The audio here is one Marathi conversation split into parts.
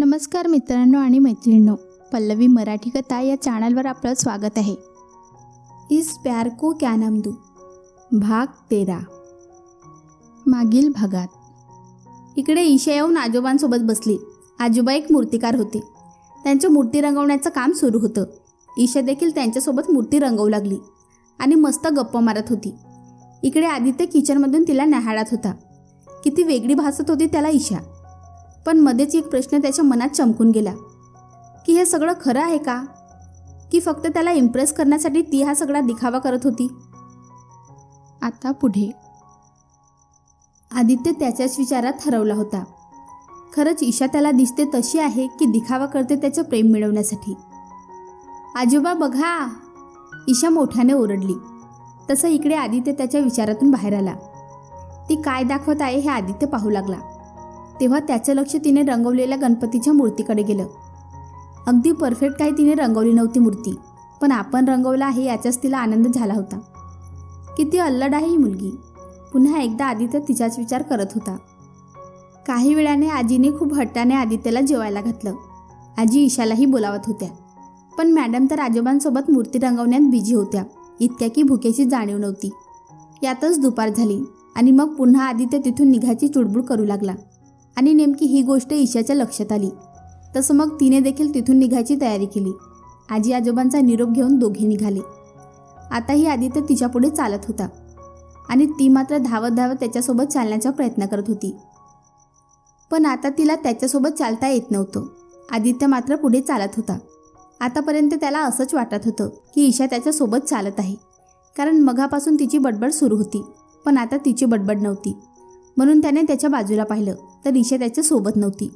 नमस्कार मित्रांनो आणि मैत्रिणींनो पल्लवी मराठी कथा या चॅनलवर आपलं स्वागत आहे. इस प्यार को क्या नाम दू? भाग तेरा. मागील भागात. इकडे ईशा येऊन आजोबांसोबत बसली. आजोबा एक मूर्तिकार होते. त्यांचं मूर्ती रंगवण्याचं काम सुरू होतं. ईशा देखील त्यांच्यासोबत मूर्ती रंगवू लागली आणि मस्त गप्पा मारत होती. इकडे आदित्य किचनमधून तिला न्याहाळत होता. किती वेगळी भासत होती त्याला ईशा. पण मध्येच एक प्रश्न त्याच्या मनात चमकून गेला. की हे सगळं खरं आहे का? की फक्त त्याला इम्प्रेस करण्यासाठी ती हा सगळा दिखावा करत होती? आता पुढे. आदित्य त्याच्याच विचारात हरवला होता. खरंच ईशा त्याला दिसते तशी आहे की दिखावा करते त्याचं प्रेम मिळवण्यासाठी. आजोबा बघा! ईशा मोठ्याने ओरडली. तसं इकडे आदित्य त्याच्या विचारातून बाहेर आला. ती काय दाखवत आहे हे आदित्य पाहू लागला. तेव्हा त्याचं लक्ष तिने रंगवलेल्या गणपतीच्या मूर्तीकडे गेलं. अगदी परफेक्ट काही तिने रंगवली नव्हती मूर्ती पण आपण रंगवला आहे याचाच तिला आनंद झाला होता. किती अल्लड आहे ही मुलगी. पुन्हा एकदा आदित्य तिचाच विचार करत होता. काही वेळाने आजीने खूप हट्टाने आदित्यला जेवायला घातलं. आजी ईशालाही बोलावत होत्या. पण मॅडम तर आजोबांसोबत मूर्ती रंगवण्यात बिझी होत्या इतक्या की भुकेची जाणीव नव्हती. यातच दुपार झाली आणि मग पुन्हा आदित्य तिथून निघायची चुडबुड करू लागला. आणि नेमकी ही गोष्ट ईशाच्या लक्षात आली. तसं मग तिने देखील तिथून निघायची तयारी केली. आजी आजोबांचा निरोप घेऊन दोघे निघाले. आताही आदित्य तिच्यापुढे चालत होता. आणि ती मात्र धावत धावत त्याच्यासोबत चालण्याचा प्रयत्न करत होती. पण आता तिला त्याच्यासोबत चालता येत नव्हतं. आदित्य मात्र पुढे चालत होता. आतापर्यंत त्याला असंच वाटत होतं की ईशा त्याच्यासोबत चालत आहे. कारण मघापासून तिची बडबड सुरू होती. पण आता तिची बडबड नव्हती. म्हणून त्याने त्याच्या बाजूला पाहिलं तर ईशा त्याच्या सोबत नव्हती.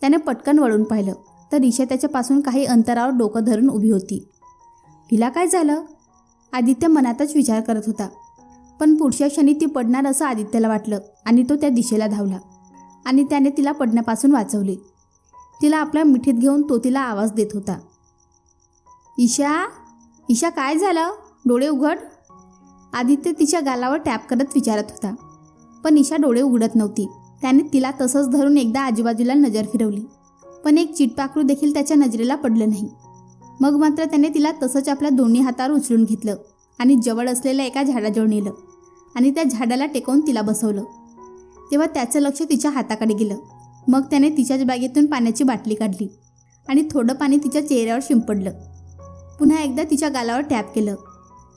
त्याने पटकन वळून पाहिलं तर ईशा त्याच्यापासून काही अंतरावर डोकं धरून उभी होती. हिला काय झालं? आदित्य मनातच विचार करत होता. पण पुढच्या क्षणी ती पडणार असं आदित्यला वाटलं आणि तो त्या दिशेला धावला. आणि त्याने तिला पडण्यापासून वाचवले. तिला आपल्या मिठीत घेऊन तो तिला आवाज देत होता. ईशा ईशा काय झालं? डोळे उघड. आदित्य तिच्या गालावर टॅप करत विचारत होता. पण ईशा डोळे उघडत नव्हती. त्याने तिला तसंच धरून एकदा आजूबाजूला नजर फिरवली. पण एक चिटपाखरू देखील त्याच्या नजरेला पडलं नाही. मग मात्र त्याने तिला तसंच आपल्या दोन्ही हातावर उचलून घेतलं आणि जवळ असलेल्या एका झाडाजवळ नेलं आणि त्या झाडाला टेकवून तिला बसवलं. तेव्हा त्याचं लक्ष तिच्या हाताकडे गेलं. मग त्याने तिच्याच बॅगेतून पाण्याची बाटली काढली आणि थोडं पाणी तिच्या चेहऱ्यावर शिंपडलं. पुन्हा एकदा तिच्या गालावर टॅप केलं.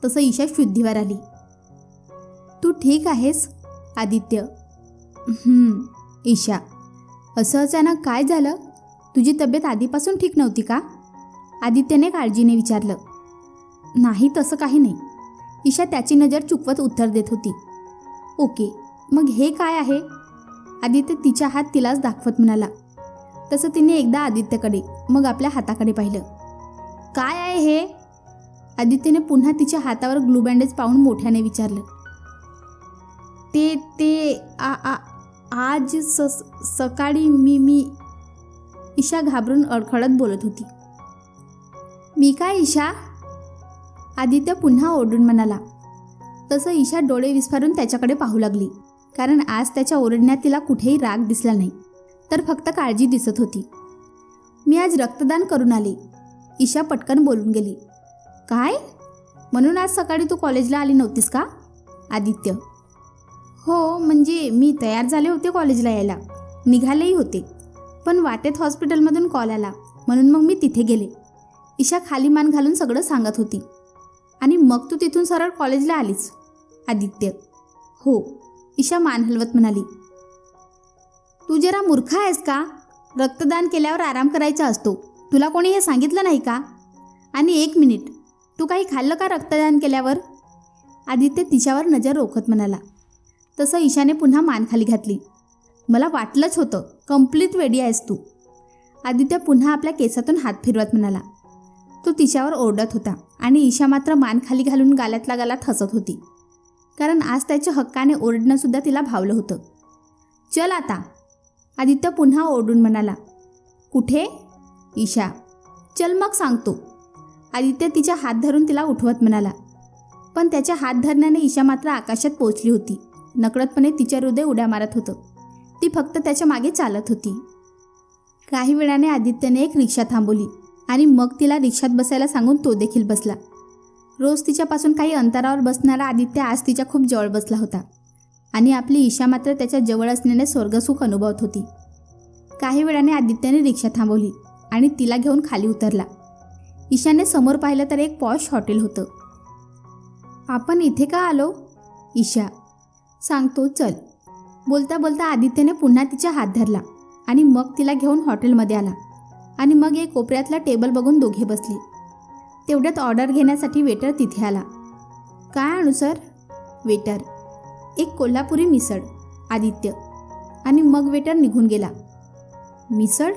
तसं ईशा शुद्धीवर आली. तू ठीक आहेस? आदित्य ईशा असं अचानक काय झालं? तुझी तब्येत आधीपासून ठीक नव्हती का? आदित्यने काळजीने विचारलं. नाही तसं काही नाही. ईशा त्याची नजर चुकवत उत्तर देत होती. ओके मग हे काय आहे? आदित्य तिच्या हात तिलाच दाखवत म्हणाला. तसं तिने एकदा आदित्यकडे मग आपल्या हाताकडे पाहिलं. काय आहे हे? आदित्यने पुन्हा तिच्या हातावर ग्लू बँडेज पाहून मोठ्याने विचारलं. ते ते आ आ आज स सकाळी मी मी ईशा घाबरून अडखळत बोलत होती. मी काय ईशा? आदित्य पुन्हा ओरडून म्हणाला. तसं ईशा डोळे विस्फारून त्याच्याकडे पाहू लागली कारण आज त्याच्या ओरडण्यात तिला कुठेही राग दिसला नाही तर फक्त काळजी दिसत होती. मी आज रक्तदान करून आले ईशा पटकन बोलून गेली. काय? म्हणून आज सकाळी तू कॉलेजला आली नव्हतीस का? आदित्य हो म्हणजे मी तयार झाले होते कॉलेजला यायला. निघालेही होते. पण वाटेत हॉस्पिटलमधून कॉल आला. म्हणून मग मी तिथे गेले. ईशा खाली मान घालून सगळं सांगत होती. आणि मग तू तिथून सरळ कॉलेजला आलीस आदित्य. हो ईशा मान हलवत म्हणाली. तू जरा मूर्ख आहेस का? रक्तदान केल्यावर आराम करायचा असतो. तुला कोणी हे सांगितलं नाही का? आणि एक मिनिट. तू काही खाल्लं का रक्तदान केल्यावर? आदित्य तिच्यावर नजर रोखत म्हणाला. तसं ईशाने पुन्हा मान खाली घातली. मला वाटलंच होतं कंप्लीट वेडी आहेस तू. आदित्य पुन्हा आपल्या केसातून हात फिरवत म्हणाला. तो तिच्यावर ओरडत होता आणि ईशा मात्र मान खाली घालून गाल्यातला गालात हसत होती. कारण आज त्याच्या हक्काने ओरडणंसुद्धा तिला भावलं होतं. चल आता. आदित्य पुन्हा ओरडून म्हणाला. कुठे? ईशा. चल मग सांगतो. आदित्य तिच्या हात धरून तिला उठवत म्हणाला. पण त्याच्या हात धरण्याने ईशा मात्र आकाशात पोचली होती. नकळतपणे तिच्या हृदय उड्या मारत होतं. ती फक्त त्याच्यामागे चालत होती. काही वेळाने आदित्यने एक रिक्षा थांबवली आणि मग तिला रिक्षात बसायला सांगून तो देखील बसला. रोज तिच्यापासून काही अंतरावर बसणारा आदित्य आज तिच्या खूप जवळ बसला होता आणि आपली ईशा मात्र त्याच्याजवळ असण्याने स्वर्गसुख अनुभवत होती. काही वेळाने आदित्यने रिक्षा थांबवली आणि तिला घेऊन खाली उतरला. ईशाने समोर पाहिलं तर एक पॉश हॉटेल होतं. आपण इथे का आलो? ईशा सांगतो चल. बोलता बोलता आदित्यने पुन्हा तिचा हात धरला आणि मग तिला घेऊन हॉटेलमध्ये आला आणि मग एक कोपऱ्यातला टेबल बघून दोघे बसले. तेवढ्यात ऑर्डर घेण्यासाठी वेटर तिथे आला. काय आणू सर? वेटर. एक कोल्हापुरी मिसळ. आदित्य. आणि मग वेटर निघून गेला. मिसळ?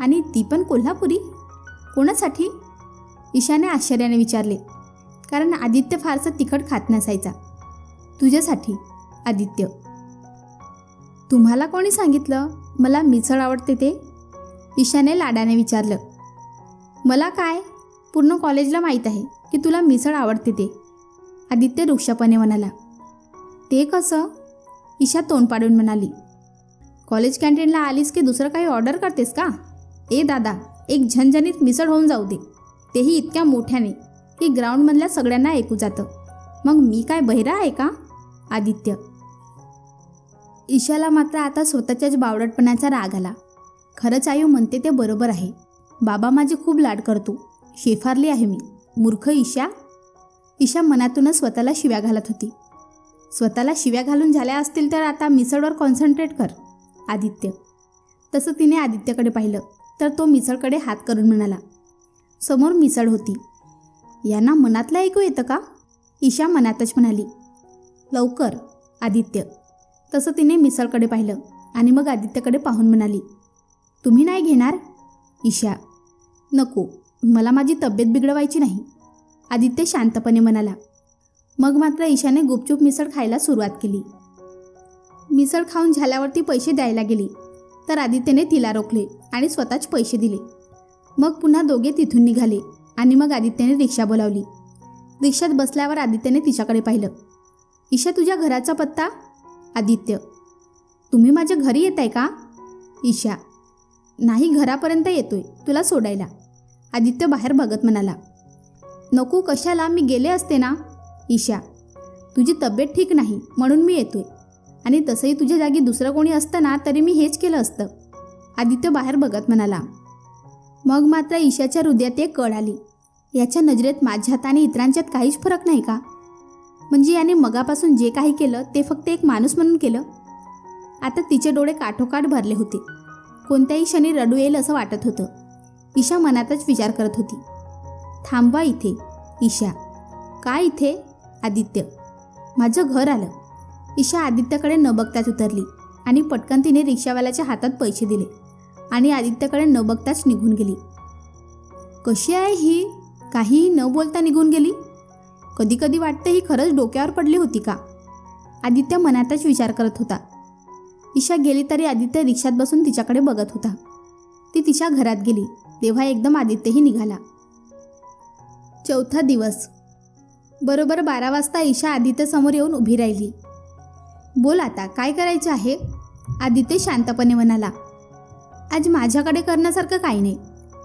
आणि ती पण कोल्हापुरी? कोणासाठी? ईशाने आश्चर्याने विचारले. कारण आदित्य फारसं तिखट खात नसायचा. तुझ्यासाठी. आदित्य. तुम्हाला कोणी सांगितलं? मला मिसळ आवडते ते. ईशाने लाडाने विचारलं. मला काय? पूर्ण कॉलेजला माहीत आहे की तुला मिसळ आवडते ते. आदित्य वृक्षपणे म्हणाला. ते कसं? ईशा तोंड पाडून म्हणाली. कॉलेज कॅन्टीनला आलीस की दुसरं काही ऑर्डर करतेस का? ए दादा एक झणझणीत मिसळ होऊन जाऊ दे. तेही इतक्या मोठ्याने की ग्राउंडमधल्या सगळ्यांना ऐकू जातं. मग मी काय बहिरा आहे का? आदित्य. ईशाला मात्र आता स्वतःच्याच बावडटपणाचा राग आला. खरंच आयू म्हणते ते बरोबर आहे. बाबा माझे खूप लाड करतो. शेफारली आहे मी. मूर्ख ईशा? ईशा मनातूनच स्वतःला शिव्या घालत होती. स्वतःला शिव्या घालून झाल्या असतील तर आता मिसळवर कॉन्सन्ट्रेट कर आदित्य. तसं तिने आदित्यकडे पाहिलं तर तो मिसळकडे हात करून म्हणाला समोर मिसळ होती. यांना मनातलं ऐकू येतं का? ईशा मनातच म्हणाली लवकर आदित्य. तसं तिने मिसळकडे पाहिलं आणि मग आदित्यकडे पाहून म्हणाली तुम्ही नाही घेणार? ईशा नको. मला माझी तब्येत बिघडवायची नाही. आदित्य शांतपणे म्हणाला. मग मात्र ईशाने गुपचूप मिसळ खायला सुरुवात केली. मिसळ खाऊन झाल्यावरती पैसे द्यायला गेली. तर आदित्यने तिला रोखले आणि स्वतःच पैसे दिले. मग पुन्हा दोघे तिथून निघाले आणि मग आदित्यने रिक्षा बोलावली. रिक्षात बसल्यावर आदित्यने तिच्याकडे पाहिलं. ईशा तुझ्या घराचा पत्ता? आदित्य तुम्ही माझ्या घरी येत आहे का? ईशा नाही घरापर्यंत येतोय तुला सोडायला. आदित्य बाहेर बघत म्हणाला. नको कशाला? मी गेले असते ना? ईशा तुझी तब्येत ठीक नाही म्हणून मी येतोय. आणि तसंही तुझ्या जागी दुसरं कोणी असतं ना तरी मी हेच केलं असतं. आदित्य बाहेर बघत म्हणाला. मग मात्र ईशाच्या हृदयात एक कळ आली. याच्या नजरेत माझ्यात आणि इतरांच्यात काहीच फरक नाही का? म्हणजे याने मगापासून जे काही केलं ते फक्त एक माणूस म्हणून केलं? आता तिचे डोळे काठोकाठ भरले होते. कोणत्याही क्षणी रडू येईल असं वाटत होतं. ईशा मनातच विचार करत होती. थांबवा इथे ईशा. का इथे? आदित्य. माझं घर आलं. ईशा आदित्यकडे न बघताच उतरली आणि पटकन तिने रिक्षावाल्याच्या हातात पैसे दिले आणि आदित्यकडे न बघताच निघून गेली. कशी आहे ही? काहीही न बोलता निघून गेली? कधी कधी वाटतं ही खरंच डोक्यावर पडली होती का? आदित्य मनातच विचार करत होता. ईशा गेली तरी आदित्य रिक्षात बसून तिच्याकडे बघत होता. ती तिच्या घरात गेली तेव्हा एकदम आदित्यही निघाला. चौथा दिवस. बरोबर बारा वाजता ईशा आदित्यसमोर येऊन उभी राहिली. बोल आता काय करायचं आहे? आदित्य शांतपणे म्हणाला. आज माझ्याकडे करण्यासारखं काही नाही.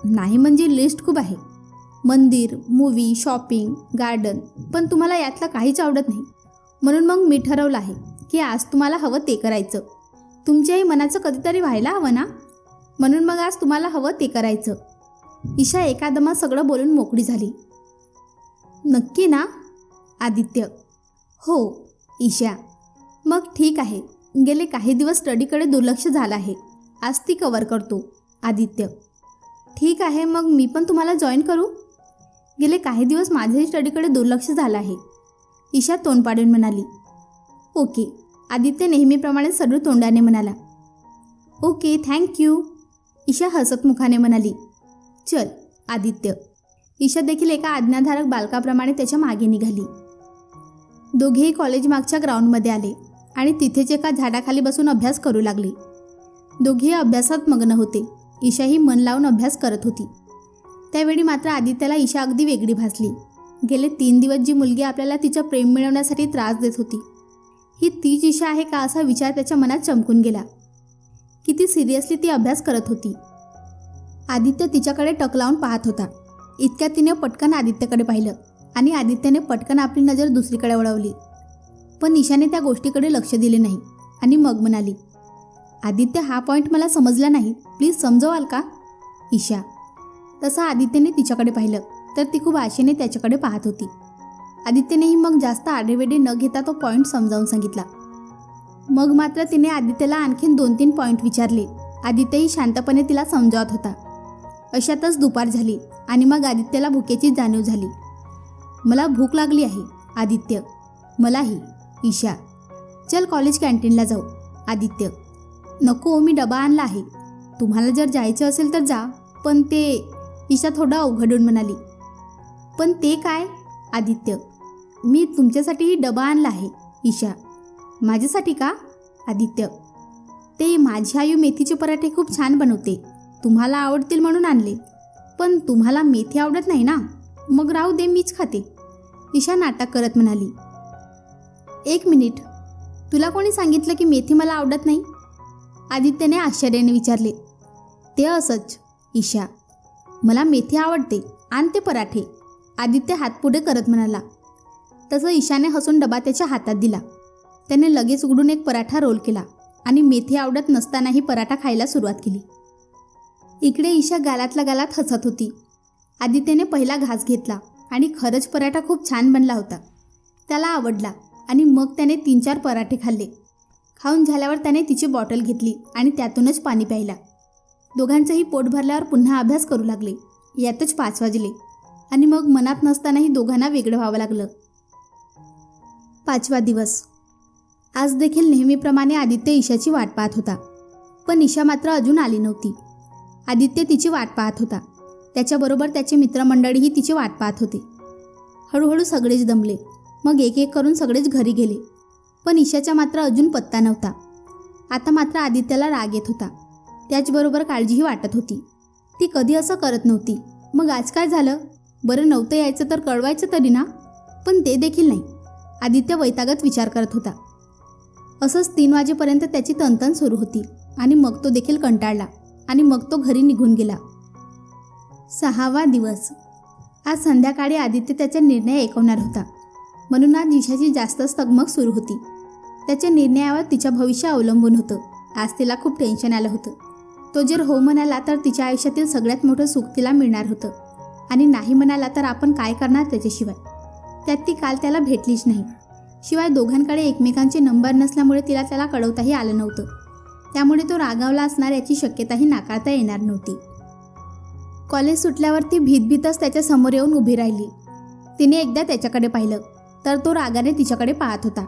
नाही म्हणजे लिस्ट खूप आहे. मंदिर मूवी शॉपिंग गार्डन पण तुम्हाला यातलं काहीच आवडत नाही. म्हणून मग मी ठरवलं आहे की आज तुम्हाला हवं ते करायचं. तुमच्याही मनाचं कधीतरी व्हायला हवं ना? म्हणून मग आज तुम्हाला हवं ते करायचं. ईशा एकादमा सगळं बोलून मोकळी झाली. नक्की ना? आदित्य. हो ईशा. मग ठीक आहे. गेले काही दिवस स्टडीकडे दुर्लक्ष झालं आहे. आज ती कवर करतो आदित्य. ठीक आहे मग मी पण तुम्हाला जॉईन करू? गेले काही दिवस माझ्याही स्टडीकडे दुर्लक्ष झालं आहे. ईशा तोंड पाडून म्हणाली ओके. आदित्य नेहमीप्रमाणे सर्व तोंडाने म्हणाला ओके थँक्यू ईशा हसतमुखाने म्हणाली चल आदित्य. ईशा देखील एका आज्ञाधारक बालकाप्रमाणे त्याच्यामागे निघाली. दोघेही कॉलेज मागच्या ग्राउंडमध्ये आले आणि तिथेच एका झाडाखाली बसून अभ्यास करू लागले. दोघेही अभ्यासात मग्न होते. ईशाही मन लावून अभ्यास करत होती. त्यावेळी मात्र आदित्याला ईशा अगदी वेगळी भासली. गेले तीन दिवस जी मुलगी आपल्याला तिचं प्रेम मिळवण्यासाठी त्रास देत होती ही तीच ईशा आहे का असा विचार त्याच्या मनात चमकून गेला. किती सिरियसली ती अभ्यास करत होती. आदित्य तिच्याकडे टक लावून पाहत होता. इतक्यात तिने पटकन आदित्यकडे पाहिलं आणि आदित्यने पटकन आपली नजर दुसरीकडे वळवली. पण ईशाने त्या गोष्टीकडे लक्ष दिले नाही आणि मग म्हणाली आदित्य हा पॉईंट मला समजला नाही. प्लीज समजवाल का? ईशा तसं आदित्यने तिच्याकडे पाहिलं तर ती खूप आशेने त्याच्याकडे पाहत होती. आदित्यनेही मग जास्त आडेवेडे न घेता तो पॉईंट समजावून सांगितला. मग मात्र तिने आदित्यला आणखीन दोन तीन पॉईंट विचारले. आदित्यही शांतपणे तिला समजावत होता. अशातच दुपार झाली आणि मग आदित्यला भुकेची जाणीव झाली. मला भूक लागली आहे आदित्य. मलाही ईशा. चल कॉलेज कॅन्टीनला जाऊ आदित्य. नको मी डबा आणला आहे. तुम्हाला जर जायचं असेल तर जा पण ते ईशा थोडं अवघडून म्हणाली पण ते काय आदित्य? मी तुमच्यासाठीही डबा आणला आहे ईशा. माझ्यासाठी का आदित्य? ते माझी आई मेथीचे पराठे खूप छान बनवते. तुम्हाला आवडतील म्हणून आणले. पण तुम्हाला मेथी आवडत नाही ना? मग राहू दे मीच खाते. ईशा नाटक करत म्हणाली एक मिनिट. तुला कोणी सांगितलं की मेथी मला आवडत नाही? आदित्यने आश्चर्याने विचारले ते असंच ईशा. मला मेथी आवडते. आण ते पराठे. आदित्य हात पुढे करत म्हणाला. तसं ईशाने हसून डबा त्याच्या हातात दिला. त्याने लगेच उघडून एक पराठा रोल केला आणि मेथी आवडत नसतानाही पराठा खायला सुरुवात केली. इकडे ईशा गालातल्या गालात हसत होती. आदित्यने पहिला घास घेतला आणि खरंच पराठा खूप छान बनला होता. त्याला आवडला आणि मग त्याने तीन चार पराठे खाल्ले. खाऊन झाल्यावर त्याने तिची बॉटल घेतली आणि त्यातूनच पाणी प्यायला. दोघांचंही पोट भरल्यावर पुन्हा अभ्यास करू लागले. यातच पाच वाजले. आणि मग मनात नसतानाही दोघांना वेगळं व्हावं लागलं. पाचवा दिवस. आज देखील नेहमीप्रमाणे आदित्य ईशाची वाट पाहत होता. पण ईशा मात्र अजून आली नव्हती. आदित्य तिची वाट पाहत होता. त्याच्याबरोबर त्याचे मित्रमंडळीही तिची वाट पाहत होते. हळूहळू सगळेच दमले. मग एक एक करून सगळेच घरी गेले. पण ईशाचा मात्र अजून पत्ता नव्हता. आता मात्र आदित्याला राग येत होता. त्याचबरोबर काळजीही वाटत होती. ती कधी असं करत नव्हती. मग आज काय झालं? बरं नव्हतं यायचं तर कळवायचं तरी ना? पण ते देखील नाही. आदित्य वैतागत विचार करत होता. असंच तीन वाजेपर्यंत त्याची तनतन सुरू होती आणि मग तो देखील कंटाळला आणि मग तो घरी निघून गेला. सहावा दिवस. आज संध्याकाळी आदित्य त्याचा निर्णय ऐकवणार होता. म्हणून आज ईशाची जास्तच तगमग सुरू होती. त्याच्या निर्णयावर तिच्या भविष्य अवलंबून होतं. आज तिला खूप टेन्शन आलं होतं. तो जर हो म्हणाला तर तिच्या आयुष्यातील सगळ्यात मोठं सुख तिला मिळणार होतं. आणि नाही म्हणाला तर आपण काय करणार त्याच्याशिवाय? त्यात ती काल त्याला भेटलीच नाही. शिवाय दोघांकडे एकमेकांचे नंबर नसल्यामुळे तिला त्याला कळवताही आलं नव्हतं. त्यामुळे तो रागावला असणार याची शक्यताही नाकारता येणार नव्हती. कॉलेज सुटल्यावर ती भीतभीतच त्याच्यासमोर येऊन उभी राहिली. तिने एकदा त्याच्याकडे पाहिलं तर तो रागाने तिच्याकडे पाहत होता.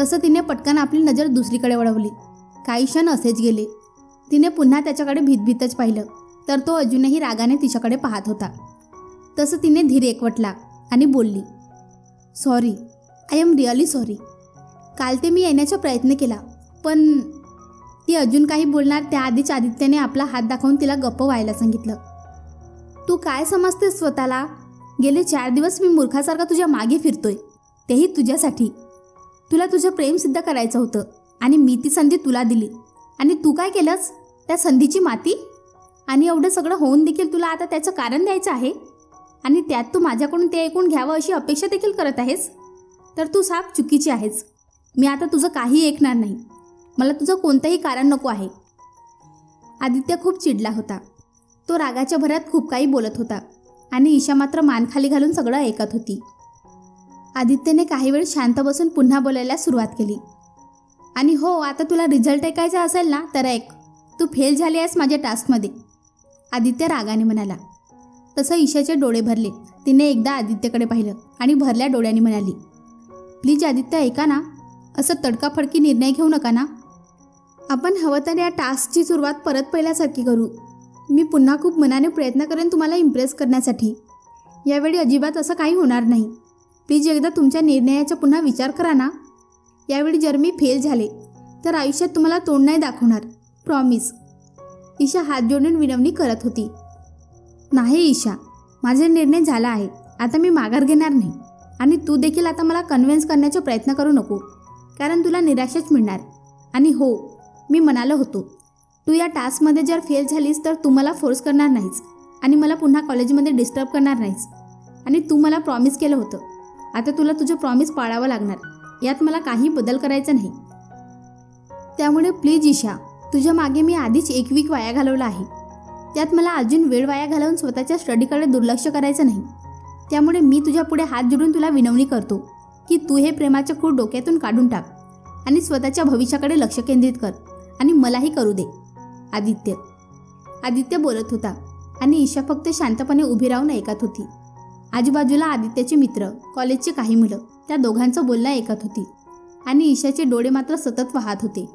तसं तिने पटकन आपली नजर दुसरीकडे वळवली. काही क्षण असेच गेले. तिने पुन्हा त्याच्याकडे भीतभीतच पाहिलं तर तो अजूनही रागाने तिच्याकडे पाहत होता. तसं तिने धीर एकवटला आणि बोलली sorry I am really sorry काल ते मी येण्याचा प्रयत्न केला पण ती अजून काही बोलणार त्याआधीच आदित्यने आपला हात दाखवून तिला गप्प व्हायला सांगितलं. तू काय समजतेस स्वतःला? गेले चार दिवस मी मूर्खासारखा तुझ्या मागे फिरतोय तेही तुझ्यासाठी. तुला तुझं प्रेम सिद्ध करायचं होतं आणि मी ती संधी तुला दिली. आणि तू काय केलंस? त्या संधीची माती? आणि एवढं सगळं होऊन देखील तुला आता त्याचं कारण द्यायचं आहे? आणि त्यात तू माझ्याकडून ते ऐकून घ्यावं अशी अपेक्षा देखील करत आहेस? तर तू साप चुकीची आहेस. मी आता तुझं काही ऐकणार नाही. मला तुझं कोणतंही कारण नको आहे. आदित्य खूप चिडला होता. तो रागाच्या भरात खूप काही बोलत होता. आणि ईशा मात्र मान खाली घालून सगळं ऐकत होती. आदित्यने काही वेळ शांत बसून पुन्हा बोलायला सुरुवात केली. आणि हो आता तुला रिझल्ट ऐकायचा असेल ना तर ऐक. तू फेल झाली आहेस माझ्या टास्कमध्ये आदित्य रागाने म्हणाला. तसं ईशाचे डोळे भरले. तिने एकदा आदित्यकडे पाहिलं आणि भरल्या डोळ्याने म्हणाली प्लीज आदित्य ऐका ना. असं तडकाफडकी निर्णय घेऊ नका ना. आपण हवं तर या टास्कची सुरुवात परत पहिल्यासारखी करू. मी पुन्हा खूप मनाने प्रयत्न करेन तुम्हाला इम्प्रेस करण्यासाठी. यावेळी अजिबात असं काही होणार नाही. प्लीज एकदा तुमच्या निर्णयाचा पुन्हा विचार करा ना. यावेळी जर मी फेल झाले. तर आयुष्यात तुम्हाला तोंड नाही दाखवणार. प्रॉमिस ईशा हात जोडून विनवणी करत होती. नाही ईशा माझा निर्णय झाला आहे. आता मी माघार घेणार नाही. आणि तू देखील आता मला कन्व्हिन्स करण्याचा प्रयत्न करू नको. कारण तुला निराशाच मिळणार. आणि हो मी म्हणालो होतो. तू या टास्कमध्ये जर फेल झालीस तर तू मला फोर्स करणार नाहीस. आणि मला पुन्हा कॉलेजमध्ये डिस्टर्ब करणार नाहीस. आणि तू मला प्रॉमिस केलं होतं. आता तुला तुझं प्रॉमिस पाळावं लागणार. यात मला काही बदल करायचा नाही. त्यामुळे प्लीज ईशा तुझ्या मागे मी आधीच एक वीक वाया घालवला आहे. त्यात मला अजून वेळ वाया घालवून स्वतःच्या स्टडीकडे दुर्लक्ष करायचं नाही. त्यामुळे मी तुझ्या पुढे हात जोडून तुला विनवणी करतो की तू हे प्रेमाच्या खूप डोक्यातून काढून टाक आणि स्वतःच्या भविष्याकडे लक्ष केंद्रित कर आणि मलाही करू दे. आदित्य. आदित्य बोलत होता आणि ईशा फक्त शांतपणे उभी राहून ऐकत होती. आजूबाजूला आदित्यचे मित्र कॉलेजचे काही मुलं त्या दोघांचं बोलणं ऐकत होती. आणि ईशाचे डोळे मात्र सतत वाहत होते.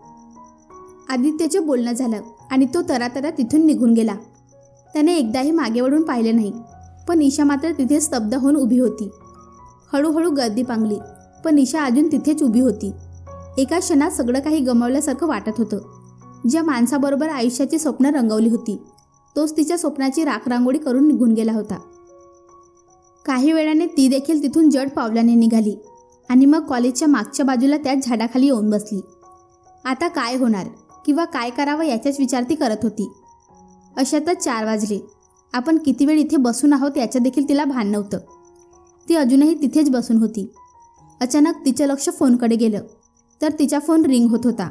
आदित्यचे बोलणं झालं आणि तो तरातरा तिथून निघून गेला. त्याने एकदाही मागे वळून पाहिले नाही पण ईशा मात्र तिथे स्तब्ध होऊन उभी होती. हळूहळू गर्दी पांगली पण ईशा अजून तिथेच उभी होती. एका क्षणात सगळं काही गमावल्यासारखं वाटत होतं. ज्या माणसाबरोबर आयुष्याची स्वप्न रंगवली होती तोच तिच्या स्वप्नाची राखरांगोळी करून निघून गेला होता. काही वेळाने ती देखील तिथून जड पावलाने निघाली आणि मग कॉलेजच्या मागच्या बाजूला त्याच झाडाखाली येऊन बसली. आता काय होणार किंवा काय करावं याचाच विचार ती करत होती. अशातच चार वाजले. आपण किती वेळ इथे बसून आहोत याचं देखील तिला भान नव्हतं. ती अजूनही तिथेच बसून होती. अचानक तिचं लक्ष फोनकडे गेलं. तर तिचा फोन रिंग होत होता.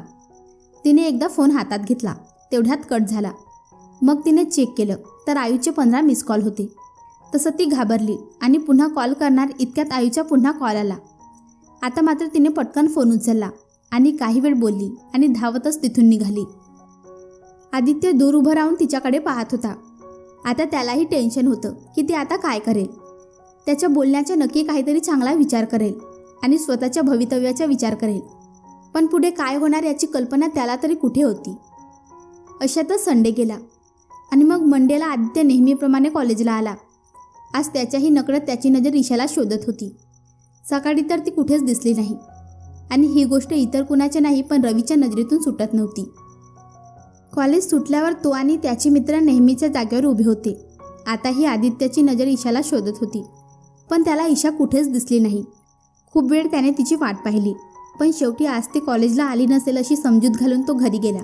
तिने एकदा फोन हातात घेतला. तेवढ्यात कट झाला. मग तिने चेक केलं. तर आयूचे पंधरा मिस कॉल होते. तसं ती घाबरली आणि पुन्हा कॉल करणार इतक्यात आईचा पुन्हा कॉल आला. आता मात्र तिने पटकन फोन उचलला आणि काही वेळ बोलली आणि धावतच तिथून निघाली. आदित्य दूर उभं राहून तिच्याकडे पाहत होता. आता त्यालाही टेन्शन होतं की ती आता काय करेल. त्याच्या बोलण्याचा नक्की काहीतरी चांगला विचार करेल आणि स्वतःच्या भवितव्याचा विचार करेल. पण पुढे काय होणार याची कल्पना त्याला तरी कुठे होती? अशातच संडे गेला आणि मग मंडेला आदित्य नेहमीप्रमाणे कॉलेजला आला. आज त्याच्याही नकळत त्याची नजर ईशाला शोधत होती. सकाळी तर ती कुठेच दिसली नाही. आणि ही गोष्ट इतर कुणाच्या नाही पण रवीच्या नजरेतून सुटत नव्हती. कॉलेज सुटल्यावर तो आणि त्याचे मित्र नेहमीच्या जागेवर उभे होते. आताही आदित्याची नजर ईशाला शोधत होती. पण त्याला ईशा कुठेच दिसली नाही. खूप वेळ त्याने तिची वाट पाहिली. पण शेवटी आज ती कॉलेजला आली नसेल अशी समजूत घालून तो घरी गेला.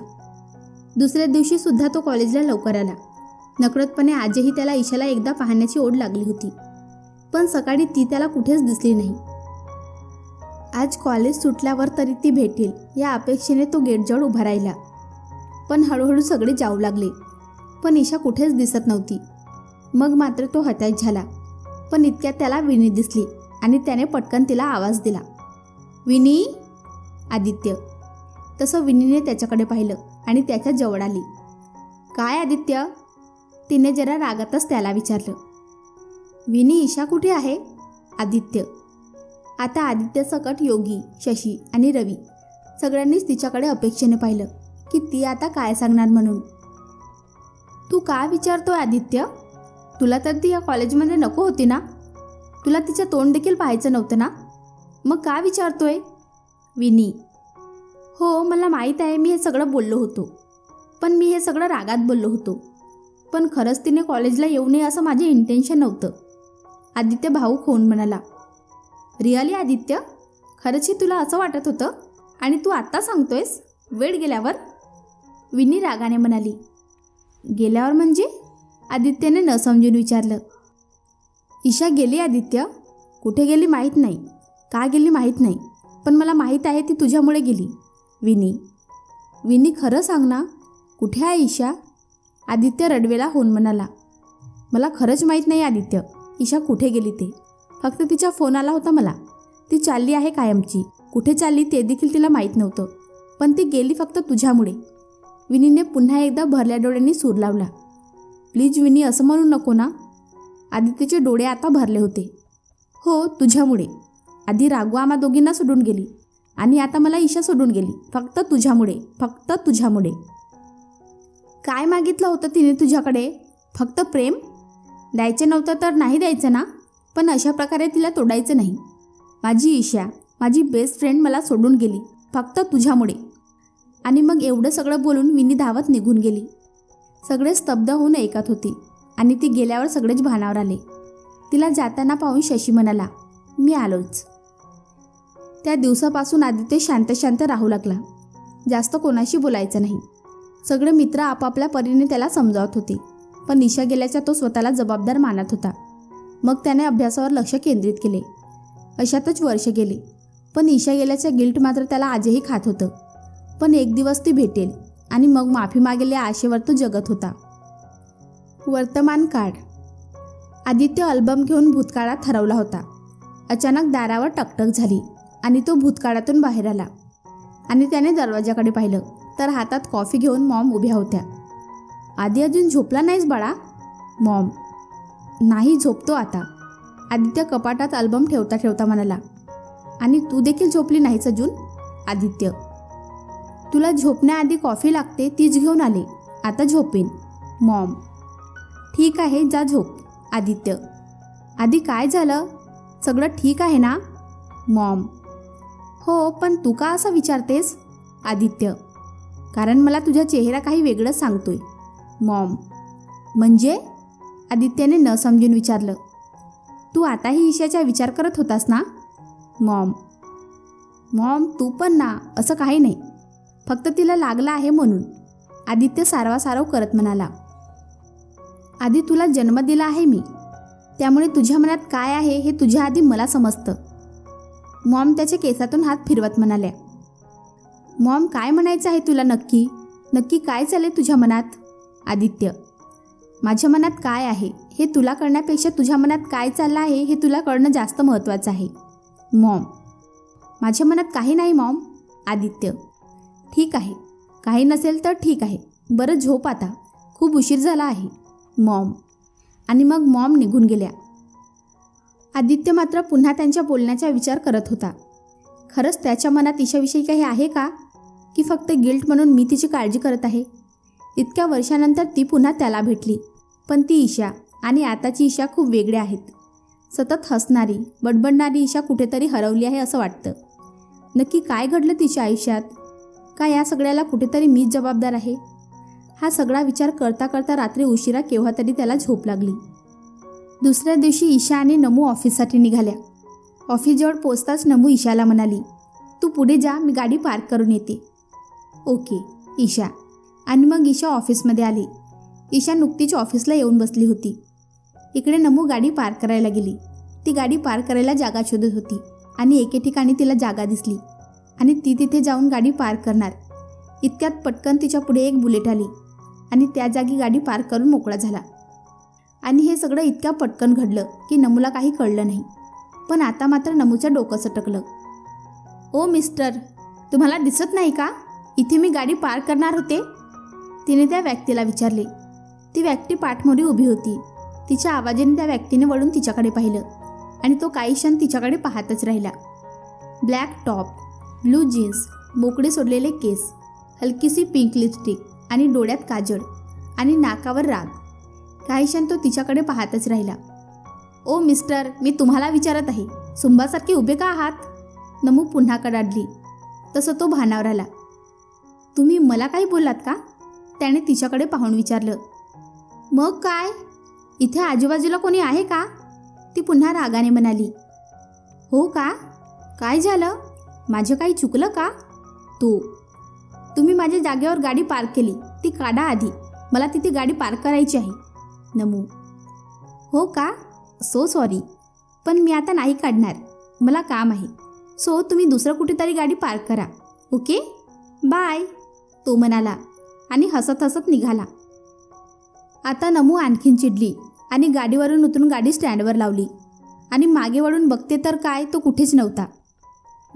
दुसऱ्या दिवशीसुद्धा तो कॉलेजला लवकर आला. नकळतपणे आजही त्याला ईशाला एकदा पाहण्याची ओढ लागली होती. पण सकाळी ती त्याला कुठेच दिसली नाही. आज कॉलेज सुटल्यावर तरी ती भेटेल या अपेक्षेने तो गेटजवळ उभा राहिला. पण हळूहळू सगळे जाऊ लागले. पण ईशा कुठेच दिसत नव्हती. मग मात्र तो हताश झाला. पण इतक्यात त्याला विनी दिसली आणि त्याने पटकन तिला आवाज दिला. विनी आदित्य. तसं विनीने त्याच्याकडे पाहिलं आणि त्याच्याजवळ आली. काय आदित्य? तिने जरा रागातच त्याला विचारलं. विनी ईशा कुठे आहे? आदित्य. आता आदित्य सकट योगी शशी आणि रवी सगळ्यांनीच तिच्याकडे अपेक्षेने पाहिलं की ती आता काय सांगणार म्हणून. तू का विचारतोय आदित्य? तुला तर ती या कॉलेजमध्ये नको होती ना? तुला तिचं तोंड देखील पाहायचं नव्हतं ना? मग का विचारतोय? विनी. हो मला माहीत आहे मी हे सगळं बोललो होतो. पण मी हे सगळं रागात बोललो होतो. पण खरंच तिने कॉलेजला येऊ नये असं माझे इंटेन्शन नव्हतं. आदित्य भाऊ होऊन म्हणाला रिअली आदित्य खरंच हे तुला असं वाटत होतं? आणि तू आत्ता सांगतोयस? वेळ गेल्यावर? विनी रागाने म्हणाली गेल्यावर म्हणजे? आदित्यने न समजून विचारलं ईशा गेली आदित्य? कुठे गेली माहीत नाही. का गेली माहीत नाही? पण मला माहीत आहे ती तुझ्यामुळे गेली. विनी विनी खरं सांग ना कुठे आहे ईशा? आदित्य रडवेला होऊन म्हणाला मला खरंच माहीत नाही आदित्य ईशा कुठे गेली ते? फक्त तिचा फोन आला होता मला. ती चालली आहे कायमची. कुठे चालली ते देखील तिला माहीत नव्हतं पण ती गेली फक्त तुझ्यामुळे. विनीने पुन्हा एकदा भरल्या डोळ्यांनी सूर लावला. प्लीज विनी असं म्हणू नको ना. आदित्यचे डोळे आता भरले होते. हो तुझ्यामुळे. आधी रागू आम्हा दोघींना सोडून गेली आणि आता मला ईशा सोडून गेली. फक्त तुझ्यामुळे फक्त तुझ्यामुळे. काय मागितलं होतं तिने तुझ्याकडे? फक्त प्रेम? द्यायचं नव्हतं तर नाही द्यायचं ना? पण अशा प्रकारे तिला तोडायचं नाही. माझी ईशा माझी बेस्ट फ्रेंड मला सोडून गेली फक्त तुझ्यामुळे. आणि मग एवढं सगळं बोलून विनी धावत निघून गेली. सगळे स्तब्ध होऊन ऐकत होती आणि ती गेल्यावर सगळेच भानावर आले. तिला जाताना पाहून शशी म्हणाला मी आलोच. त्या दिवसापासून आदित्य शांत शांत राहू लागला. जास्त कोणाशी बोलायचं नाही. सगळे मित्र आपापल्या परीने त्याला समजावत होते. पण ईशा गेल्याच्या तो स्वतःला जबाबदार मानत होता. मग त्याने अभ्यासावर लक्ष केंद्रित केले. अशातच वर्ष गेले. पण ईशा गेल्याच्या गिल्ट मात्र त्याला आजही खात होतं. पण एक दिवस ती भेटेल आणि मग माफी मागेल या आशेवर तो जगत होता. वर्तमान काळ. आदित्य अल्बम घेऊन भूतकाळात हरवला होता. अचानक दारावर टकटक झाली आणि तो भूतकाळातून बाहेर आला. आणि त्याने दरवाजाकडे पाहिलं. तर हातात कॉफी घेऊन मॉम उभ्या होत्या. आधी अजून झोपला नाहीस बाळा? मॉम. नाही झोपतो आता. आदित्य कपाटात अल्बम ठेवता ठेवता म्हणाला. आणि तू देखील झोपली नाहीस अजून? आदित्य. तुला झोपण्याआधी कॉफी लागते तीच घेऊन आले. आता झोपेन. मॉम. ठीक आहे जा झोप. आदित्य. आधी काय झालं? सगळं ठीक आहे ना? मॉम. हो पण तू का असं विचारतेस? आदित्य. कारण मला तुझा चेहरा काही वेगळंच सांगतोय. मॉम. म्हणजे? आदित्याने न समजून विचारलं. तू आताही ईशाचा विचार करत होतास ना? मॉम. मॉम तू पण ना असं काही नाही. फक्त तिला लागलं आहे म्हणून. आदित्य सारवासारव करत म्हणाला. आधी तुला जन्म दिला आहे मी. त्यामुळे तुझ्या मनात काय आहे हे तुझ्या आधी मला समजतं. मॉम त्याच्या केसातून हात फिरवत म्हणाल्या. मॉम काय म्हणायचं आहे तुला नक्की? नक्की काय चालेल तुझ्या मनात? आदित्य माझ्या मनात काय आहे? हे तुला कळण्यापेक्षा तुझ्या मनात काय चाललं आहे हे तुला कळणं जास्त महत्त्वाचं आहे. मॉम माझ्या मनात काही नाही मॉम. आदित्य ठीक आहे. काही नसेल तर ठीक आहे. बरं झोप आता. खूप उशीर झाला आहे. मॉम आणि मग मॉम निघून गेल्या. आदित्य मात्र पुन्हा त्यांच्या बोलण्याचा विचार करत होता. खरंच त्याच्या मनात ईशाविषयी काही आहे का? की फक्त गिल्ट म्हणून मी तिची काळजी करत आहे. इतक्या वर्षानंतर ती पुन्हा त्याला भेटली. पण ती ईशा आणि आताची ईशा खूप वेगळ्या आहेत. सतत हसणारी बडबडणारी ईशा कुठेतरी हरवली आहे असं वाटतं. नक्की काय घडलं तिच्या आयुष्यात? का या सगळ्याला कुठेतरी मीच जबाबदार आहे? हा सगळा विचार करता करता रात्री उशिरा केव्हा तरी त्याला झोप लागली. दुसऱ्या दिवशी ईशा आणि नमू ऑफिससाठी निघाल्या. ऑफिसजवळ पोचताच नमू ईशाला म्हणाली तू पुढे जा मी गाडी पार्क करून येते. ओके ईशा. आणि मग ईशा ऑफिसमध्ये आली. ईशा नुकतीच ऑफिसला येऊन बसली होती. इकडे नमू गाडी पार्क करायला गेली. ती गाडी पार्क करायला जागा शोधत होती आणि एके ठिकाणी तिला जागा दिसली. आणि ती तिथे जाऊन गाडी पार्क करणार. इतक्यात पटकन तिच्या पुढे एक बुलेट आली आणि त्या जागी गाडी पार्क करून मोकळा झाला. आणि हे सगळं इतक्या पटकन घडलं की नमूला काही कळलं नाही. पण आता मात्र नमूचं डोकं सटकलं. ओ मिस्टर तुम्हाला दिसत नाही का? इथे मी गाडी पार्क करणार होते? तिने त्या व्यक्तीला विचारले. ती व्यक्ती पाठमोरी उभी होती. तिच्या आवाजाने त्या व्यक्तीने वळून तिच्याकडे पाहिलं आणि तो काही क्षण तिच्याकडे पाहतच राहिला. ब्लॅक टॉप ब्लू जीन्स मोकळे सोडलेले केस हलकीशी पिंक लिपस्टिक आणि डोळ्यात काजळ आणि नाकावर राग. काही क्षण तो तिच्याकडे पाहतच राहिला. ओ मिस्टर मी तुम्हाला विचारत आहे सुंबासारखे उभे का आहात? नमू पुन्हा कडाडली. तसं तो भानावर आला. तुम्ही मला काही बोललात का? त्याने तिच्याकडे पाहून विचारलं. मग काय? इथे आजूबाजूला कोणी आहे का? ती पुन्हा रागाने म्हणाली. हो का? काय झालं? माझं काही चुकलं का? तो. तुम्ही माझ्या जागेवर गाडी पार्क केली. ती काढा आधी. मला तिथे गाडी पार्क करायची आहे. नमू. हो का? सो सॉरी पण मी आता नाही काढणार. मला काम आहे. सो तुम्ही दुसरं कुठेतरी गाडी पार्क करा. ओके? बाय. तो म्हणाला आणि हसत हसत निघाला. आता नमू आणखीन चिडली आणि गाडीवरून उतरून गाडी स्टँडवर लावली. आणि मागे वळून बघते तर काय तो कुठेच नव्हता.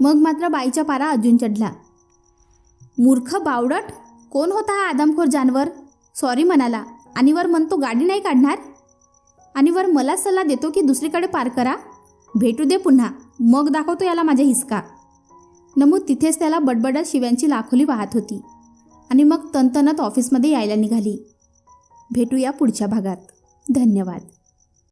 मग मात्र बाईचा पारा अजून चढला. मूर्ख बावडट! कोण होता हा आदमखोर जानवर? सॉरी म्हणाला. आणि वर म्हणतो गाडी नाही काढणार? आणि वर मला सल्ला देतो की दुसरीकडे पार करा. भेटू दे पुन्हा. मग दाखवतो याला माझ्या हिसका. नमूद तिथेच त्याला बडबडत शिव्यांची लाखोली वाहत होती. आणि मग तनतनत ऑफिसमध्ये यायला निघाली. भेटूया पुढच्या भागात. धन्यवाद.